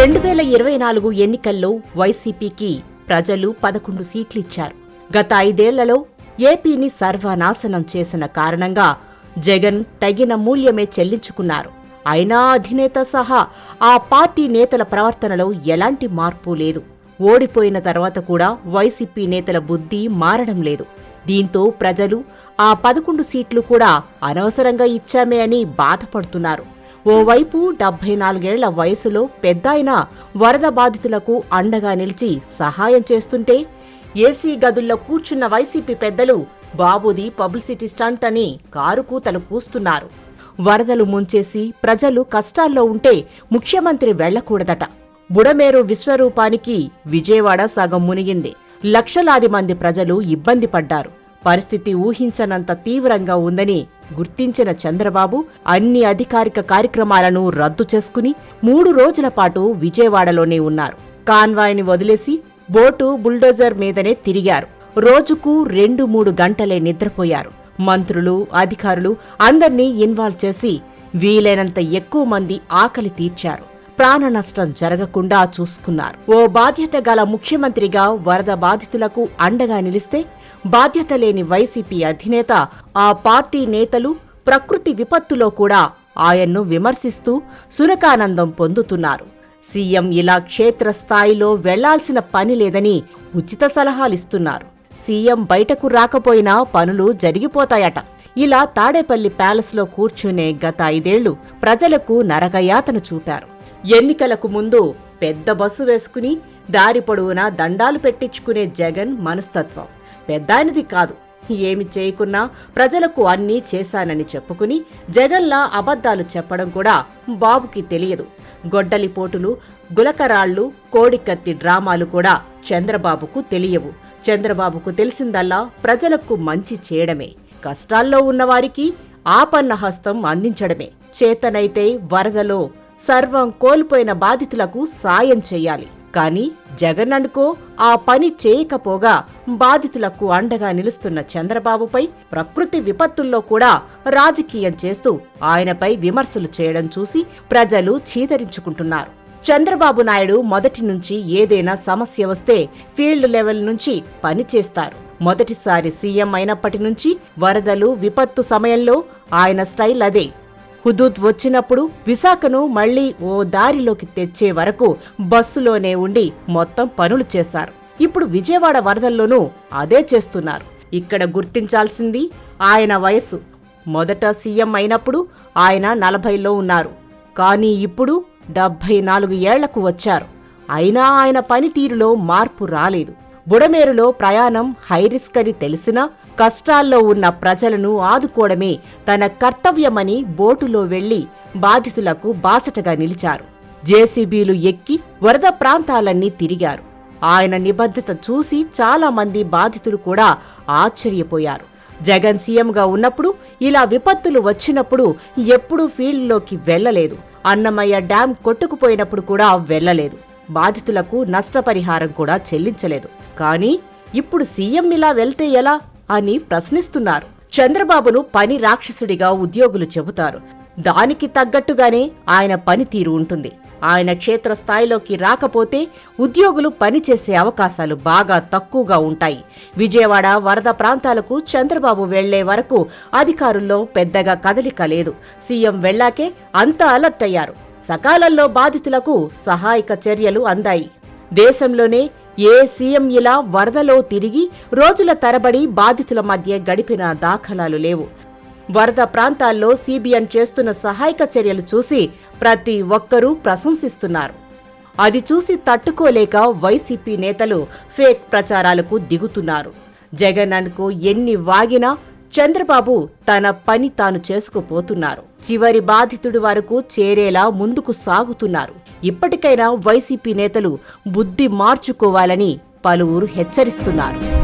రెండు వేల ఇరవై నాలుగు ఎన్నికల్లో వైసీపీకి ప్రజలు పదకొండు సీట్లిచ్చారు. గత ఐదేళ్ళలో ఏపీని సర్వనాశనం చేసిన కారణంగా జగన్ తగిన మూల్యమే చెల్లించుకున్నారు. అయినా అధినేత సహా ఆ పార్టీ నేతల ప్రవర్తనలో ఎలాంటి మార్పు లేదు. ఓడిపోయిన తర్వాత కూడా వైసీపీ నేతల బుద్ధి మారడం లేదు. దీంతో ప్రజలు ఆ పదకొండు సీట్లు కూడా అనవసరంగా ఇచ్చామే అని బాధపడుతున్నారు. ఓవైపు డెబ్బై నాలుగేళ్ళ వయసులో పెద్దాయన వరద బాధితులకు అండగా నిలిచి సహాయం చేస్తుంటే ఏసీ గదుల్లో కూర్చున్న వైసీపీ పెద్దలు బాబుది పబ్లిసిటీ స్టంట్ అని కారు కూతలు కూస్తున్నారు. వరదలు ముంచేసి ప్రజలు కష్టాల్లో ఉంటే ముఖ్యమంత్రి వెళ్ళకూడదట బుడమేరు విశ్వరూపానికి విజయవాడ సగం మునిగింది. లక్షలాది మంది ప్రజలు ఇబ్బంది పడ్డారు. పరిస్థితి ఊహించనంత తీవ్రంగా ఉందని గుర్తించిన చంద్రబాబు అన్ని అధికారిక కార్యక్రమాలను రద్దు చేసుకుని మూడు రోజుల పాటు విజయవాడలోనే ఉన్నారు. కాన్వాయ్ని వదిలేసి బోటు బుల్డోజర్ మీదనే తిరిగారు. రోజుకు రెండు మూడు గంటలే నిద్రపోయారు. మంత్రులు అధికారులు అందర్నీ ఇన్వాల్వ్ చేసి వీలైనంత ఎక్కువ మంది ఆకలి తీర్చారు. ప్రాణ నష్టం జరగకుండా చూసుకున్నారు. ఓ బాధ్యత గల ముఖ్యమంత్రిగా వరద బాధితులకు అండగా నిలిస్తే బాధ్యత లేని వైసీపీ అధినేత ఆ పార్టీ నేతలు ప్రకృతి విపత్తులో కూడా ఆయన్ను విమర్శిస్తూ సునకానందం పొందుతున్నారు. సీఎం ఇలా క్షేత్రస్థాయిలో వెళ్ళాల్సిన పని లేదని ఉచిత సలహాలిస్తున్నారు. సీఎం బయటకు రాకపోయినా పనులు జరిగిపోతాయట. ఇలా తాడేపల్లి ప్యాలెస్లో కూర్చునే గత ఐదేళ్ళు ప్రజలకు నరకయాతన చూపారు. ఎన్నికలకు ముందు పెద్ద బస్సు వేసుకుని దారి పొడవునా దండాలు పెట్టించుకునే జగన్ మనస్తత్వం. పెద్దాయనది కాదు. ఏమి చేయకున్నా ప్రజలకు అన్నీ చేశానని చెప్పుకుని జగన్లా అబద్ధాలు చెప్పడం కూడా బాబుకి తెలియదు. గొడ్డలిపోటులు గులకరాళ్ళు కోడికత్తి డ్రామాలు కూడా చంద్రబాబుకు తెలియవు. చంద్రబాబుకు తెలిసిందల్లా ప్రజలకు మంచి చేయడమే. కష్టాల్లో ఉన్నవారికి ఆపన్న హస్తం అందించడమే. చేతనైతే వరదలో సర్వం కోల్పోయిన బాధితులకు సాయం చేయాలి. కానీ జగన్ అనుకో ఆ పని చేయకపోగా బాధితులకు అండగా నిలుస్తున్న చంద్రబాబుపై ప్రకృతి విపత్తుల్లో కూడా రాజకీయం చేస్తూ ఆయనపై విమర్శలు చేయడం చూసి ప్రజలు చీదరించుకుంటున్నారు. చంద్రబాబు నాయుడు మొదటి నుంచి ఏదైనా సమస్య వస్తే ఫీల్డ్ లెవెల్ నుంచి పని చేస్తారు. మొదటిసారి సీఎం అయినప్పటి నుంచి వరదలు విపత్తు సమయంలో ఆయన స్టైల్ అదే. హుదూద్ వచ్చినప్పుడు విశాఖను మళ్ళీ ఓ దారిలోకి తెచ్చే వరకు బస్సులోనే ఉండి మొత్తం పనులు చేశారు. ఇప్పుడు విజయవాడ వరదల్లోనూ అదే చేస్తున్నారు. ఇక్కడ గుర్తించాల్సింది ఆయన వయసు మొదట సీఎం అయినప్పుడు ఆయన నలభైలో ఉన్నారు. కానీ ఇప్పుడు డెబ్భై నాలుగు ఏళ్ళకు వచ్చారు. అయినా ఆయన పనితీరులో మార్పు రాలేదు. బుడమేరులో ప్రయాణం హైరిస్క్ అని తెలిసినా కష్టాల్లో ఉన్న ప్రజలను ఆదుకోవడమే తన కర్తవ్యమని బోటులో వెళ్ళి బాధితులకు బాసటగా నిలిచారు. జేసీబీలు ఎక్కి వరద ప్రాంతాలన్నీ తిరిగారు. ఆయన నిబద్ధత చూసి చాలామంది బాధితులు కూడా ఆశ్చర్యపోయారు. జగన్ సీఎంగా ఉన్నప్పుడు ఇలా విపత్తులు వచ్చినప్పుడు ఎప్పుడూ ఫీల్డ్లోకి వెళ్ళలేదు అన్నమయ్య డ్యాం కొట్టుకుపోయినప్పుడు కూడా వెళ్ళలేదు బాధితులకు నష్టపరిహారం కూడా చెల్లించలేదు. కానీ ఇప్పుడు సీఎం ఇలా వెళ్తే ఎలా? అని ప్రశ్నిస్తున్నారు. చంద్రబాబును పని రాక్షసుడిగా ఉద్యోగులు చెబుతారు. దానికి తగ్గట్టుగానే ఆయన పనితీరు ఉంటుంది. ఆయన క్షేత్రస్థాయిలోకి రాకపోతే ఉద్యోగులు పనిచేసే అవకాశాలు బాగా తక్కువగా ఉంటాయి. విజయవాడ వరద ప్రాంతాలకు చంద్రబాబు వెళ్ళే వరకు అధికారుల్లో పెద్దగా కదలిక లేదు. సీఎం వెళ్ళాకే అంతా అలర్ట్ అయ్యారు. సకాలంలో బాధితులకు సహాయక చర్యలు అందాయి. దేశంలోనే ఏ సీఎం ఇలా వరదలో తిరిగి రోజుల తరబడి బాధితుల మధ్య గడిపిన దాఖలాలు లేవు. వరద ప్రాంతాల్లో సీబీఎన్ చేస్తున్న సహాయక చర్యలు చూసి ప్రతి ఒక్కరూ ప్రశంసిస్తున్నారు. అది చూసి తట్టుకోలేక వైసీపీ నేతలు ఫేక్ ప్రచారాలకు దిగుతున్నారు. జగన్ అనుకో ఎన్ని వాగినా చంద్రబాబు తన పని తాను చేసుకుపోతున్నారు. చివరి బాధితుడి వరకు చేరేలా ముందుకు సాగుతున్నారు. ఇప్పటికైనా వైసీపీ నేతలు బుద్ధి మార్చుకోవాలని పలువురు హెచ్చరిస్తున్నారు.